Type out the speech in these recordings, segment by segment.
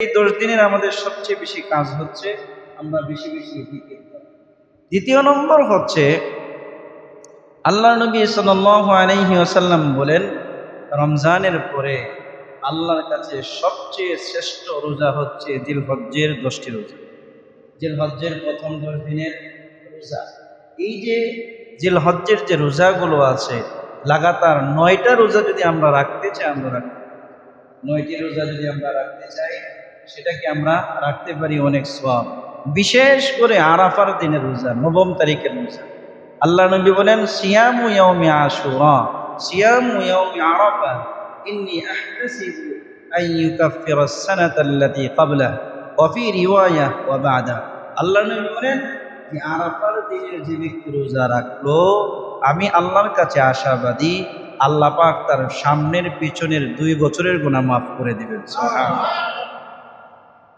এই দশ দিনের আমাদের সবচেয়ে বেশি কাজ হচ্ছে আমরা বেশি বেশি দ্বিতীয় নম্বর হচ্ছে আল্লাহ নবী আলাইহি বলেন, রমজানের পরে আল্লাহর কাছে সবচেয়ে শ্রেষ্ঠ রোজা হচ্ছে দিল হজ্জের দশটি রোজা। জিল হজ্জের প্রথম দশ দিনের রোজা। এই যে জিল হজ্জের যে রোজাগুলো আছে, লাগাতার নয়টা রোজা যদি আমরা রাখতে চাই, আমরা রাখতে। নয়টি রোজা যদি আমরা রাখতে চাই সেটাকে আমরা রাখতে পারি অনেক সব বিশেষ করে আরাফার দিনের রোজা, নবম তারিখের রোজা। আল্লাহ নবী বলেন, সিয়ামু ইয়াউমি আশুরা। সিয়ামু ইয়াউমি আরাফা। ইন্নী আহতাসিবু আন ইউকাফিরা আস-সানাতা আল্লাতী ক্বাবলা ওয়া ফি রিওয়ায়া ওয়া বা'দা। আল্লাহ নবী বলেন, যে আরাফার দিনের যে ব্যক্তি রোজা রাখল, আমি আল্লাহর কাছে আশাবাদী, আল্লাহ পাক তার সামনের পিছনের দুই বছরের গুনাহ মাফ করে দিবেন। সুবহানাল্লাহ।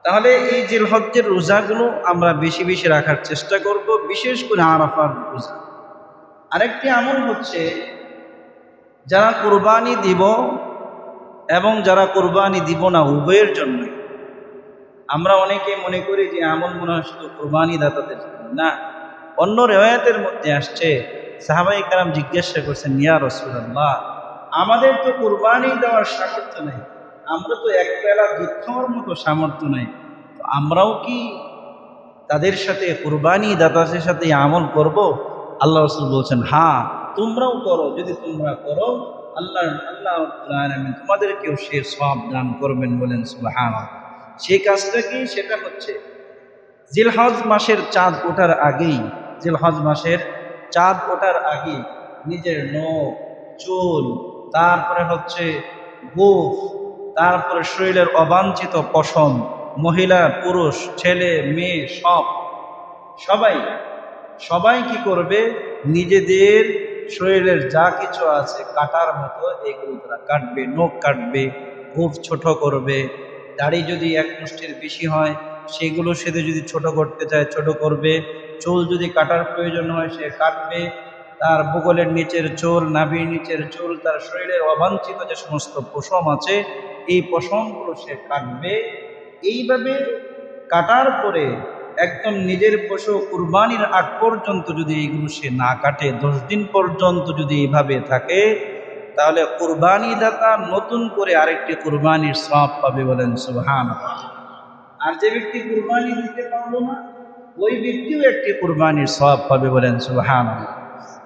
তাহলে এই জিল হজ্জের রোজাগুলো আমরা বেশি বেশি রাখার চেষ্টা করব, বিশেষ করে আরাফার রোজা। আরেকটি আমল হচ্ছে, যারা কোরবানি দিব এবং যারা কোরবানি দিব না উভয়ের জন্যই। আমরা অনেকে মনে করি যে আমল মনে হয় শুধু কোরবানি দাতাদের জন্য না। অন্য রেওয়ায়তের মধ্যে আসছে সাহাবাই কালাম জিজ্ঞাসা করছেন নিয়া রসুল্লাহ আমাদের তো কোরবানি দেওয়ার সামর্থ্য নেই, আমরা তো এক বেলা দুধ মতো সামর্থ্য নেই। আমরাও কি তাদের সাথে, কোরবানি দাতাদের সাথে আমল করব? আল্লাহ রসুল বলছেন হ্যাঁ তোমরাও করো। যদি তোমরা করো, আল্লাহ আল্লাহ তোমাদেরকেও সে সব দান করবেন বলেন সুবহান সেই কাজটা কি? সেটা হচ্ছে জিলহজ মাসের চাঁদ ওঠার আগেই, জিলহজ মাসের চাঁদ ওঠার আগে নিজের নখ, চুল, তারপরে হচ্ছে গোফ, তারপরে শরীরের অবাঞ্ছিত পশম মহিলা, পুরুষ, ছেলে, মেয়ে, সব। সবাই সবাই কি করবে? নিজেদের শরীরের যা কিছু আছে, কাটার মতো এগুলো তারা কাটবে, নখ কাটবে গোফ ছোট করবে। দাড়ি যদি এক মুষ্টির বেশি হয়, সেগুলো সেতে যদি ছোট করতে চায়, ছোট করবে। চুল যদি কাটার প্রয়োজন হয়, সে কাটবে। তার বগলের নিচের চুল, নাভির নিচের চুল, তার শরীরের অবাঞ্ছিত যে সমস্ত পশম আছে, এই পশমগুলো সে কাটবে। এইভাবে কাটার পরে একদম নিজের পশু কুরবানির আগ পর্যন্ত যদি এইগুলো সে না কাটে, দশ দিন পর্যন্ত যদি এইভাবে থাকে, তাহলে কুরবানি দাতা নতুন করে আরেকটি কুরবানির সব পাবে বলেন সুবহান আর যে ব্যক্তি কুরবানি দিতে পারল না, ওই ব্যক্তিও একটি কুরবানির সব পাবে বলেন সুবহান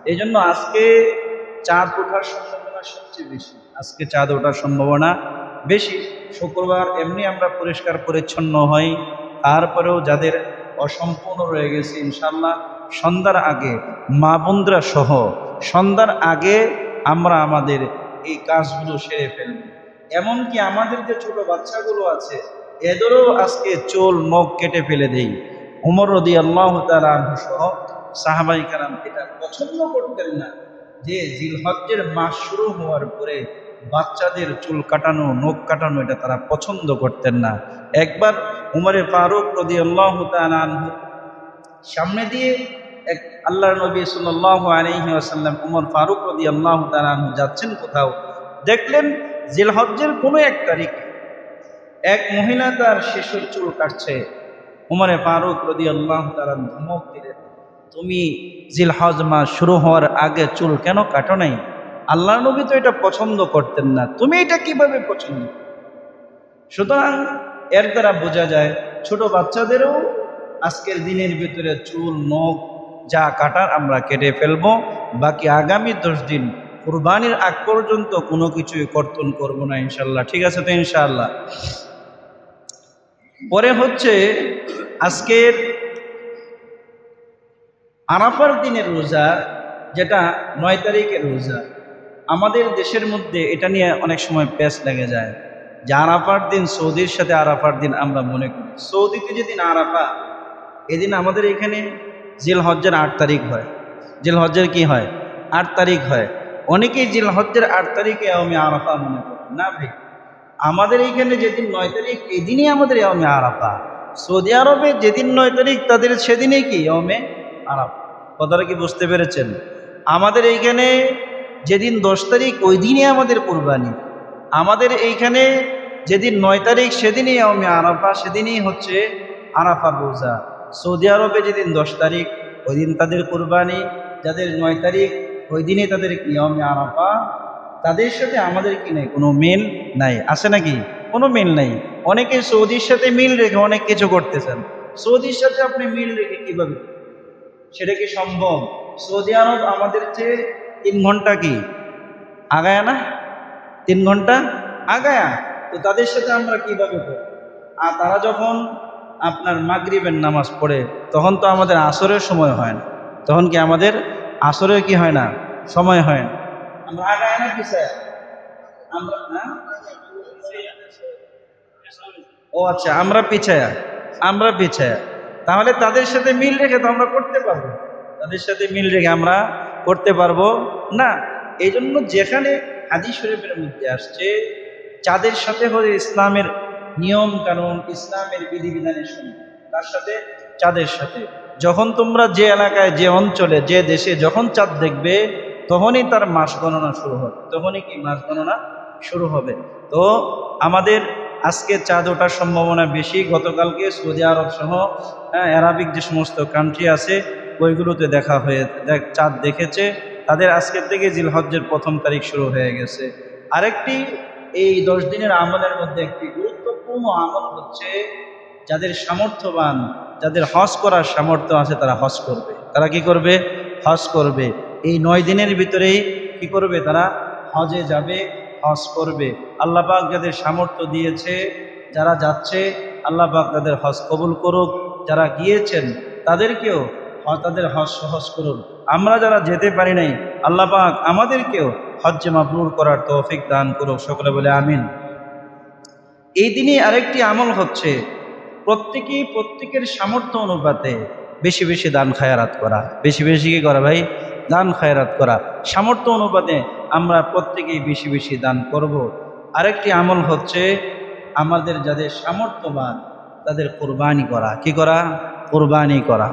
এই জন্য আজকে চাঁদ ওঠার সম্ভাবনা সবচেয়ে বেশি। আজকে চাঁদ ওঠার সম্ভাবনা বেশি। শুক্রবার এমনি আমরা পরিষ্কার পরিচ্ছন্ন হই, তারপরেও যাদের অসম্পূর্ণ রয়ে গেছে ইনশাল্লাহ সন্ধ্যার আগে মা বোনরা সহ সন্ধ্যার আগে আমরা আমাদের এই কাজগুলো সেরে ফেলব। এমনকি আমাদের যে ছোট বাচ্চাগুলো আছে, এদেরও আজকে চোল নখ কেটে ফেলে দেই। উমর রদি আল্লাহ সহ সাহাবাই কালাম এটা পছন্দ করতেন না যে জিলহজ্জের মাস শুরু হওয়ার পরে বাচ্চাদের চুল কাটানো, নখ কাটানো এটা তারা পছন্দ করতেন না। একবার উমরে ফারুক রদি আল্লাহ সামনে দিয়ে এক আল্লাহ নবী সাল্লাহ আলহি আসাল্লাম উমর ফারুক রদি আল্লাহ তালু যাচ্ছেন কোথাও, দেখলেন জিলহজ্জের কোনো এক তারিখে এক মহিলা তার শিশুর চুল কাটছে। উমরে ফারুক রদি আল্লাহ তালা ধমক দিলেন, তুমি জিলহজ মাস শুরু হওয়ার আগে চুল কেন কাটো নাই? আল্লাহ নবী তো এটা পছন্দ করতেন না। তুমি এটা কীভাবে পছন্দ সুতরাং এর দ্বারা বোঝা যায়, ছোট বাচ্চাদেরও আজকের দিনের ভিতরে চুল, নখ যা কাটার আমরা কেটে ফেলব, বাকি আগামী দশ দিন কুরবানির আগ পর্যন্ত কোনো কিছুই কর্তন করব না ইনশাল্লাহ ঠিক আছে তো ইনশাল্লাহ পরে হচ্ছে আজকের আরাফার দিনের রোজা, যেটা নয় তারিখের রোজা আমাদের দেশের মধ্যে এটা নিয়ে অনেক সময় প্যাচ লেগে যায়। যে আরাফার দিন, সৌদির সাথে আরাফার দিন আমরা মনে করি। সৌদিতে যেদিন আরাফা, এদিন আমাদের এখানে জিল হজ্জের আট তারিখ হয়। জিল হজ্জের কি হয়? আট তারিখ হয়। অনেকেই জিল হজ্জের আট তারিখে আমি আরাফা মনে করি। না ভাই, আমাদের এইখানে যেদিন নয় তারিখ, এদিনই আমাদের ইয়মে আরাফা। সৌদি আরবে যেদিন নয় তারিখ, তাদের সেদিনই কি? ইয়মে আরাফা। কথাটা কি বুঝতে পেরেছেন? আমাদের এইখানে যেদিন দশ তারিখ, ওই দিনই আমাদের কোরবানি। আমাদের এইখানে যেদিন নয় তারিখ, সেদিনই আমি আরাফা, সেদিনই হচ্ছে আরাফার রোজা। সৌদি আরবে যেদিন দশ তারিখ, ওই দিন তাদের কোরবানি। যাদের নয় তারিখ, ওই দিনই তাদের নিয়মে আরাফা। তাদের সাথে আমাদের কি নেই? কোনো মিল নাই। আছে নাকি? কোনো মিল নাই। অনেকে সৌদির সাথে মিল রেখে অনেক কিছু করতেছেন। সৌদির সাথে আপনি মিল রেখে কীভাবে? সেটা কি সম্ভব? সৌদি আরব আমাদের চেয়ে তিন ঘণ্টা কি? আগায়া না? তিন ঘণ্টা আগায়া। তো তাদের সাথে আমরা কীভাবে করব আর তারা যখন আপনার মাগরিবের নামাজ পড়ে, তখন তো আমাদের আসরের সময় হয় না। তখন কি আমাদের আসরের কি হয় না? সময় হয় না। আমরা আগায় না পিছায় আমরা হ্যাঁ? ও আচ্ছা আমরা পিছায়া। আমরা পিছায়া। তাহলে তাদের সাথে মিল রেখে তো আমরা করতে পারব। তাদের সাথে মিল রেখে আমরা করতে পারব? না। এই জন্য যেখানে হাদিস শরীফের মধ্যে আসছে চাঁদের সাথে হলে ইসলামের নিয়ম কানুন, ইসলামের বিধিবিধানের সঙ্গে তার সাথে চাঁদের সাথে। যখন তোমরা যে এলাকায়, যে অঞ্চলে, যে দেশে যখন চাঁদ দেখবে, তখনই তার মাস গণনা শুরু হবে। তখনই কি মাস গণনা শুরু হবে? তো আমাদের আজকে চাঁদ ওঠার সম্ভাবনা বেশি। গতকালকে সৌদি আরব সহ অ্যারাবিক যে সমস্ত কান্ট্রি আছে ওইগুলোতে দেখা হয়ে, দেখ, চাঁদ দেখেছে। তাদের আজকের থেকে জিলহজ্জের প্রথম তারিখ শুরু হয়ে গেছে। আরেকটি, এই দশ দিনের আমলের মধ্যে একটি গুরুত্বপূর্ণ আমল হচ্ছে, যাদের সামর্থ্যবান, যাদের হজ করার সামর্থ্য আছে, তারা হজ করবে। তারা কি করবে? হজ করবে। এই নয় দিনের ভিতরেই কি করবে? তারা হজে যাবে, হজ করবে। আল্লাহ পাক যাদের সামর্থ্য দিয়েছে, যারা যাচ্ছে, আল্লাহ পাক তাদের হজ কবুল করুক। যারা গিয়েছেন, তাদেরকেও তাদের হজ সহজ করুন। আমরা যারা যেতে পারি নাই, আল্লাহ পাক আমাদেরকেও হজ্জে মাবরুর করার তৌফিক দান করুক, সকলে বলে আমিন। এই দিনে আরেকটি আমল হচ্ছে, প্রত্যেকেই প্রত্যেকের সামর্থ্য অনুপাতে বেশি বেশি দান খায়রাত করা। বেশি বেশি কি করা ভাই? দান খায়রাত করা। সামর্থ্য অনুপাতে আমরা প্রত্যেকেই বেশি বেশি দান করব। আরেকটি আমল হচ্ছে আমাদের যাদের সামর্থ্যবান, তাদের কোরবানি করা। কি করা? কোরবানি করা।